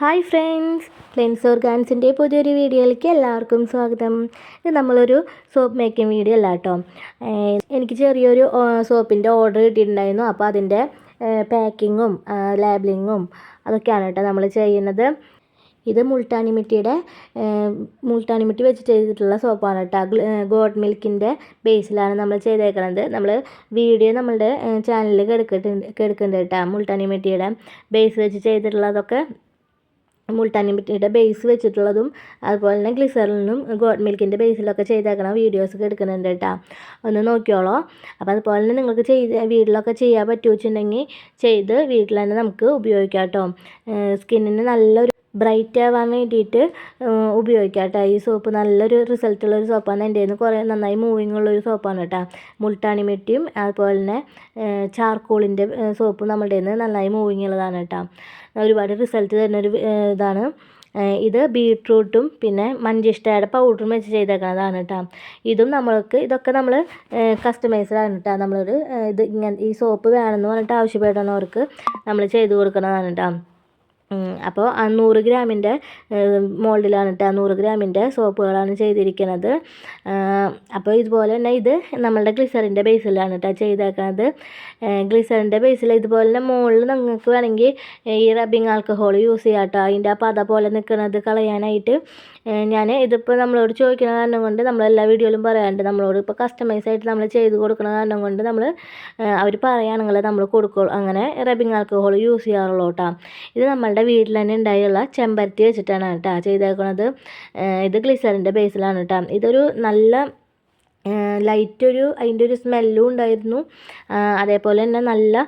Hi friends cleanse ഓർഗാൻസിന്റെ പുതിയൊരു വീഡിയോയിലേക്ക് എല്ലാവർക്കും സ്വാഗതം. ഇത് നമ്മളൊരു സോപ്പ് മേക്കിംഗ് വീഡിയോ അല്ല കേട്ടോ. എനിക്ക് ചെറിയൊരു സോപ്പിന്റെ ഓർഡർ കിട്ടിയിട്ടുണ്ടായിരുന്നു. അപ്പോൾ അതിന്റെ പാക്കിങ്ങും ലാബിലിങ്ങും അതൊക്കെയാണ് കേട്ടോ നമ്മൾ ചെയ്യുന്നത്. ഇത് മുൾട്ടാനിമിട്ടിയുടെ മുൾട്ടാനിമിട്ടി മുൾട്ടാനി മിട്ടി വെച്ച് ചെയ്തിട്ടുള്ള സോപ്പാണ് കേട്ടോ. ഗോഡ് മിൽക്കിന്റെ ബേസിലാണ് നമ്മൾ ചെയ്തേക്കുന്നത് നമ്മൾ വീഡിയോ നമ്മളുടെ ചാനലിൽ കിടക്കിട്ടുണ്ട് കിടക്കുന്നുണ്ട് കേട്ടോ. മുൾട്ടാനിമിട്ടിയുടെ ബേസ് വെച്ച് ചെയ്തിട്ടുള്ളതൊക്കെ മുൾട്ടാനി മിട്ടിയുടെ ബേസ് വെച്ചിട്ടുള്ളതും അതുപോലെ തന്നെ ഗ്ലിസറിനും ഗോഡ് മിൽക്കിന്റെ ബേസിലൊക്കെ ചെയ്തേക്കണ വീഡിയോസൊക്കെ എടുക്കുന്നുണ്ട് കേട്ടോ. ഒന്ന് നോക്കിയോളോ. അപ്പോൾ അതുപോലെ തന്നെ നിങ്ങൾക്ക് ചെയ്ത് വീട്ടിലൊക്കെ ചെയ്യാൻ പറ്റുമോ വെച്ചിട്ടുണ്ടെങ്കിൽ ചെയ്ത് വീട്ടിൽ തന്നെ നമുക്ക് ഉപയോഗിക്കാം കേട്ടോ. സ്കിന്നിന് നല്ലൊരു ബ്രൈറ്റ് ആവാൻ വേണ്ടിയിട്ട് ഉപയോഗിക്കാം കേട്ടോ ഈ സോപ്പ് നല്ലൊരു റിസൾട്ടുള്ള ഒരു സോപ്പാണ്. എന്റെ നിന്ന് കുറേ നന്നായി മൂവിങ് ഉള്ളൊരു സോപ്പാണ് കേട്ടോ. മുൾട്ടാണി മെട്ടിയും അതുപോലെ തന്നെ ചാർക്കോളിന്റെ സോപ്പ് നമ്മളുടെ നിന്ന് നന്നായി മൂവിങ് ഉള്ളതാണ് കേട്ടോ. ഒരുപാട് റിസൾട്ട് തരുന്നൊരു ഇതാണ്. ഇത് ബീട്രൂട്ടും പിന്നെ മഞ്ചിഷ്ടയുടെ പൗഡറും വെച്ച് ചെയ്തേക്കുന്നതാണ് കേട്ടോ. ഇതും നമ്മൾക്ക് ഇതൊക്കെ നമ്മൾ കസ്റ്റമൈസ്ഡ് ആണ് കേട്ടോ. നമ്മളൊരു ഇത് ഇങ്ങനെ ഈ സോപ്പ് വേണമെന്ന് പറഞ്ഞിട്ട് ആവശ്യപ്പെടുന്നവർക്ക് നമ്മൾ ചെയ്ത് കൊടുക്കുന്നതാണ് കേട്ടോ. അപ്പോൾ ആ നൂറ് ഗ്രാമിന്റെ മോൾഡിലാണ് കേട്ടോ നൂറ് ഗ്രാമിന്റെ സോപ്പുകളാണ് ചെയ്തിരിക്കുന്നത്. അപ്പോൾ ഇതുപോലെ തന്നെ ഇത് നമ്മളുടെ ഗ്ലിസറിന്റെ ബേസിലാണ് കേട്ടോ ചെയ്തേക്കുന്നത് ഗ്ലിസറിന്റെ ബേസിൽ ഇതുപോലെ തന്നെ മുകളിൽ നിങ്ങൾക്ക് വേണമെങ്കിൽ ഈ റബ്ബിങ് ആൽക്കഹോൾ യൂസ് ചെയ്യാം കേട്ടോ അതിന്റെ ആ പത പോലെ നിൽക്കുന്നത് കളയാനായിട്ട്. ഞാൻ ഇതിപ്പോൾ നമ്മളോട് ചോദിക്കുന്ന കാരണം കൊണ്ട് നമ്മളെല്ലാ വീഡിയോയിലും പറയാറുണ്ട്. നമ്മളോട് ഇപ്പോൾ കസ്റ്റമൈസ് ആയിട്ട് നമ്മൾ ചെയ്ത് കൊടുക്കുന്ന കാരണം കൊണ്ട് നമ്മൾ അവർ പറയുകയാണെങ്കിൽ നമ്മൾ കൊടുക്കുള്ളൂ അങ്ങനെ റബ്ബിങ് ആൽക്കഹോൾ യൂസ് ചെയ്യാറുള്ളൂ കേട്ടോ ഇത് നമ്മളുടെ വീട്ടിൽ തന്നെ ഉണ്ടായുള്ള ചെമ്പരത്തി വെച്ചിട്ടാണ് കേട്ടോ ചെയ്തേക്കുന്നത് ഇത് ഗ്ലിസറിന്റെ ബേസിലാണ് കേട്ടോ. ഇതൊരു നല്ല ലൈറ്റ് ഒരു അതിന്റെ ഒരു സ്മെല്ലും ഉണ്ടായിരുന്നു. അതേപോലെ തന്നെ നല്ല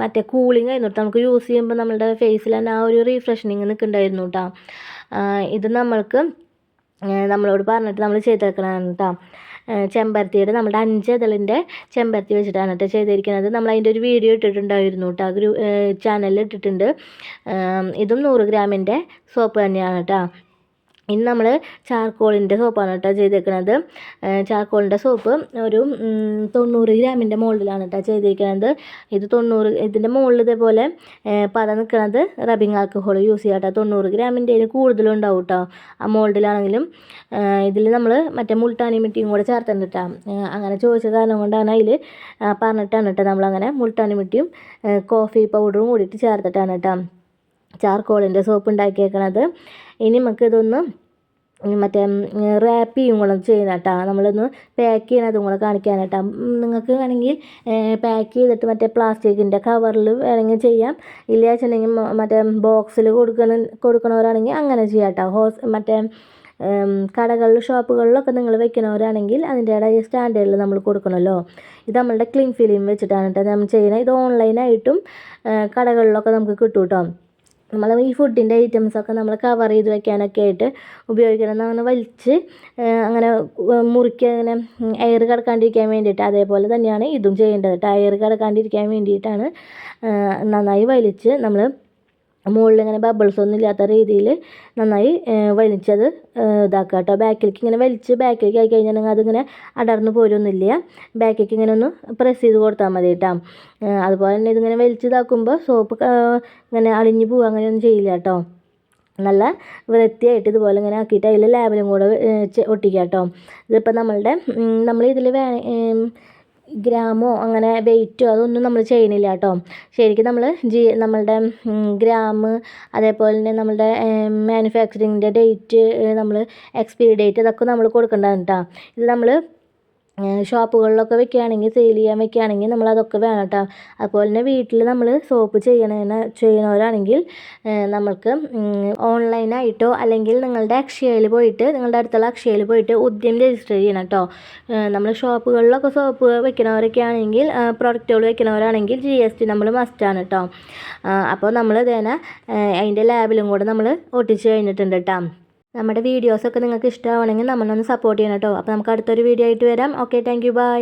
മറ്റേ കൂളിംഗ് ആയിരുന്നു കേട്ടോ. നമുക്ക് യൂസ് ചെയ്യുമ്പോൾ നമ്മളുടെ ഫേസിൽ തന്നെ ആ ഒരു റീഫ്രഷനിങ് നിൽക്കുന്നുണ്ടായിരുന്നു കേട്ടോ. ഇത് നമ്മൾക്ക് നമ്മളോട് പറഞ്ഞിട്ട് നമ്മൾ ചെയ്തേക്കണതാണ് കേട്ടോ ചെമ്പരത്തിയുടെ നമ്മുടെ അഞ്ച് ഇതളിന്റെ ചെമ്പരത്തി വെച്ചിട്ടാണ് കേട്ടോ ചെയ്തിരിക്കുന്നത്. നമ്മൾ അതിന്റെ ഒരു വീഡിയോ ഇട്ടിട്ടുണ്ടായിരുന്നു കേട്ടോ ഗ്രൂ ചാനലിൽ ഇട്ടിട്ടുണ്ട്. ഇതും നൂറ് ഗ്രാമിന്റെ സോപ്പ് തന്നെയാണ് കേട്ടോ ഇനി നമ്മൾ ചാർക്കോളിന്റെ സോപ്പാണ് കേട്ടോ ചെയ്തേക്കുന്നത് ചാർക്കോളിന്റെ സോപ്പ് ഒരു തൊണ്ണൂറ് ഗ്രാമിന്റെ മുകളിലാണ് കേട്ടോ ചെയ്തിരിക്കുന്നത് ഇത് തൊണ്ണൂറ് ഇതിന്റെ മുകളിൽ ഇതേപോലെ പത നിൽക്കുന്നത് റബിങ് ആൽക്കഹോൾ യൂസ് ചെയ്യാം കേട്ടോ. തൊണ്ണൂറ് ഗ്രാമിന്റെ ഇതിൽ കൂടുതലും ഉണ്ടാവും കേട്ടോ ആ മോൾഡിലാണെങ്കിലും. ഇതിൽ നമ്മൾ മറ്റേ മുൾട്ടാനി മിട്ടിയും കൂടെ ചേർത്തുണ്ട് കേട്ടോ. അങ്ങനെ ചോദിച്ച കാരണം കൊണ്ടാണ് അതിൽ പറഞ്ഞിട്ടാണ് കേട്ടോ നമ്മളങ്ങനെ മുൾട്ടാനി മിട്ടിയും കോഫി പൗഡറും കൂടിയിട്ട് ചേർത്തിട്ടാണ് കേട്ടോ ചാർക്കോളിന്റെ സോപ്പ് ഉണ്ടാക്കിയേക്കണത്. ഇനി നമുക്ക് ഇതൊന്ന് മറ്റേ റാപ്പ് ചെയ്യും കൂടെ ചെയ്യുന്ന കേട്ടോ നമ്മളൊന്ന് പാക്ക് ചെയ്യണതും കൂടെ കാണിക്കാനായിട്ടാണ് നിങ്ങൾക്ക് വേണമെങ്കിൽ പാക്ക് ചെയ്തിട്ട് മറ്റേ പ്ലാസ്റ്റിക്കിന്റെ കവറിൽ വേണമെങ്കിൽ ചെയ്യാം. ഇല്ല വെച്ചിട്ടുണ്ടെങ്കിൽ മറ്റേ ബോക്സിൽ കൊടുക്കണ കൊടുക്കണവരാണെങ്കിൽ അങ്ങനെ ചെയ്യാം കേട്ടോ ഹോസ് മറ്റേ കടകളിൽ ഷോപ്പുകളിലൊക്കെ നിങ്ങൾ വെക്കണവരാണെങ്കിൽ അതിന്റെതായ സ്റ്റാൻഡേർഡിൽ നമ്മൾ കൊടുക്കണമല്ലോ. ഇത് നമ്മളുടെ ക്ലീൻ ഫിലിം വെച്ചിട്ടാണ് കേട്ടോ. നമ്മൾ ചെയ്യുന്നത്. ഇത് ഓൺലൈനായിട്ടും കടകളിലൊക്കെ നമുക്ക് കിട്ടും കേട്ടോ നമ്മൾ ഈ ഫുഡിന്റെ ഐറ്റംസൊക്കെ നമ്മൾ കവർ ചെയ്ത് വെക്കാനൊക്കെ ആയിട്ട് ഉപയോഗിക്കണം. അങ്ങനെ വലിച്ച് അങ്ങനെ മുറിക്ക് അങ്ങനെ എയർ കിടക്കാണ്ടിരിക്കാൻ വേണ്ടിയിട്ട് അതേപോലെ തന്നെയാണ് ഇതും ചെയ്യേണ്ടത്. കേട്ടോ എയർ കിടക്കാണ്ടിരിക്കാൻ വേണ്ടിയിട്ടാണ് നന്നായി വലിച്ച് നമ്മൾ മുകളിൽ ഇങ്ങനെ ബബിൾസ് ഒന്നും ഇല്ലാത്ത രീതിയിൽ നന്നായി വലിച്ചത് ഇതാക്കുക കേട്ടോ ബാക്കിലേക്ക് ഇങ്ങനെ വലിച്ച് ബാക്കിലേക്ക് ആയി കഴിഞ്ഞാൽ അതിങ്ങനെ അടർന്നു പോരൊന്നുമില്ല. ബാക്കിലേക്ക് ഇങ്ങനെ ഒന്ന് പ്രസ് ചെയ്ത് കൊടുത്താൽ മതി കേട്ടോ അതുപോലെ തന്നെ ഇതിങ്ങനെ വലിച്ച് ഇതാക്കുമ്പോൾ സോപ്പ് ഇങ്ങനെ അളിഞ്ഞു പോവുക അങ്ങനെയൊന്നും ചെയ്യില്ല കേട്ടോ നല്ല വൃത്തിയായിട്ട് ഇതുപോലെ ഇങ്ങനെ ആക്കിയിട്ട് അതിൽ ലാബിലും കൂടെ ഒട്ടിക്കാം കേട്ടോ ഇതിപ്പോൾ നമ്മളുടെ നമ്മൾ ഇതിൽ വേ ഗ്രാമോ അങ്ങനെ വെയിറ്റോ അതൊന്നും നമ്മൾ ചെയ്യണില്ല കേട്ടോ. ശരിക്കും നമ്മൾ ജി നമ്മളുടെ ഗ്രാമ് അതേപോലെ തന്നെ നമ്മളുടെ മാനുഫാക്ചറിങ്ങിന്റെ ഡേറ്റ് നമ്മൾ എക്സ്പയറി ഡേറ്റ് ഇതൊക്കെ നമ്മൾ കൊടുക്കേണ്ടതാണ് കേട്ടോ. ഇത് നമ്മൾ ഷോപ്പുകളിലൊക്കെ വെക്കുകയാണെങ്കിൽ സെയിൽ ചെയ്യാൻ വെക്കുകയാണെങ്കിൽ നമ്മൾ അതൊക്കെ വേണം കേട്ടോ. അതുപോലെ തന്നെ വീട്ടിൽ നമ്മൾ സോപ്പ് ചെയ്യണ ചെയ്യണവരാണെങ്കിൽ നമ്മൾക്ക് ഓൺലൈനായിട്ടോ അല്ലെങ്കിൽ നിങ്ങളുടെ അക്ഷയയിൽ പോയിട്ട് നിങ്ങളുടെ അടുത്തുള്ള അക്ഷയയിൽ പോയിട്ട് ഉദ്യം രജിസ്റ്റർ ചെയ്യണം കേട്ടോ. നമ്മൾ ഷോപ്പുകളിലൊക്കെ സോപ്പ് വെക്കണവരൊക്കെ ആണെങ്കിൽ പ്രൊഡക്റ്റുകൾ വെക്കണവരാണെങ്കിൽ ജി എസ് ടി നമ്മൾ മസ്റ്റാണ് കേട്ടോ. അപ്പോൾ നമ്മൾ ഇതേനെ അതിന്റെ ലാബിലും കൂടെ നമ്മൾ ഒട്ടിച്ച് കഴിഞ്ഞിട്ടുണ്ട് കേട്ടോ. നമ്മുടെ വീഡിയോസൊക്കെ നിങ്ങൾക്ക് ഇഷ്ടമാവണമെങ്കിൽ നമ്മളൊന്ന് സപ്പോർട്ട് ചെയ്യണം കേട്ടോ. അപ്പോൾ നമുക്ക് അടുത്തൊരു വീഡിയോ ആയിട്ട് വരാം. Okay thank bye